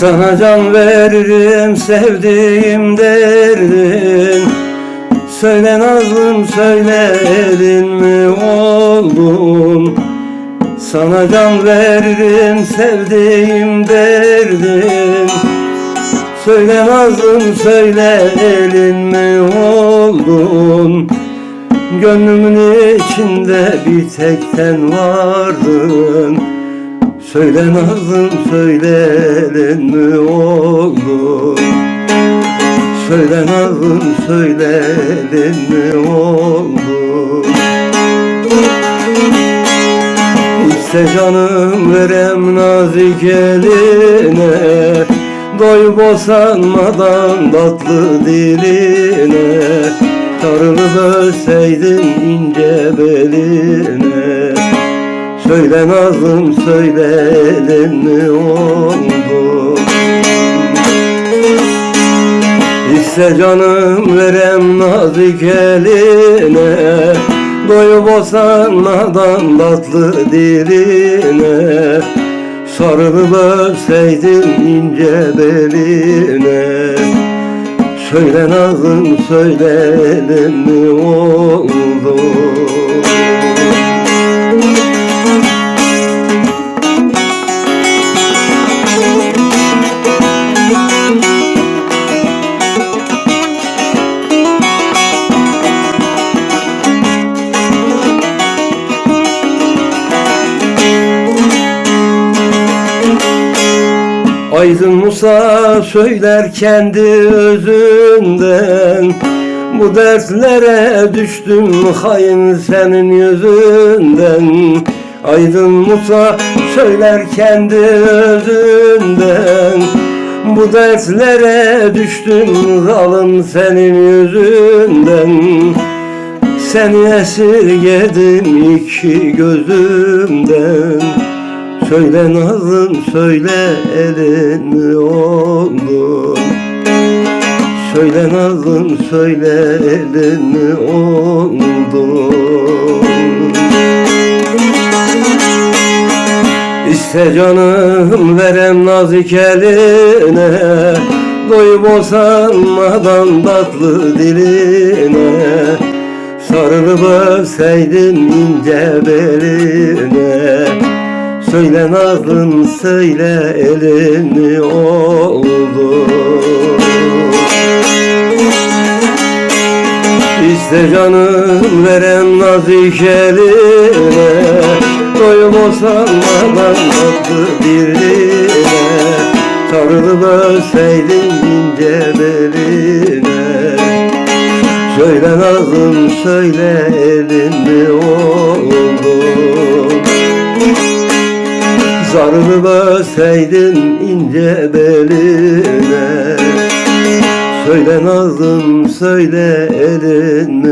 Sana can veririm sevdiğim derdin. Söyle nazlım söyle elin mi oldun Sana can veririm sevdiğim derdin. Söyle nazlım söyle elin mi oldun Gönlümün içinde bir tek sen vardın Söyle nazlım söyle elin mi oldun Söyle nazlım söyle elin mi oldun İşte canım verem nazik eline Doy bosanmadan tatlı diline. Sarılıp ölseydin ince beline Söyle nazlım söyle elin oldu? İste canım verem nazik eline Doyu bosanmadan tatlı diline. Sarılıp öpseydin ince beline. Söyle nazım söyle elin oldu Aydın Musa söyler kendi özünden Bu dertlere düştüm hain senin yüzünden. Aydın Musa söyler kendi özünden Bu dertlere düştüm zalim senin yüzünden. Seni esirgedim iki gözümden Söyle nazım söyle elin oldu Söyle nazım söyle elin mi oldu İste canım verem nazik eline. Doyup bosanmadan tatlı diline. Sarılıp öpseydin ince beline Söyle nazlım söyle elin mi oldu İşte canım verem nazik eline Doyum olsanmadan tatlı diline Sarılıp ölseydin ince beline. Söyle nazım söyle elin mi Sarılıp ölseydin ince beline. Söyle nazım söyle elin mi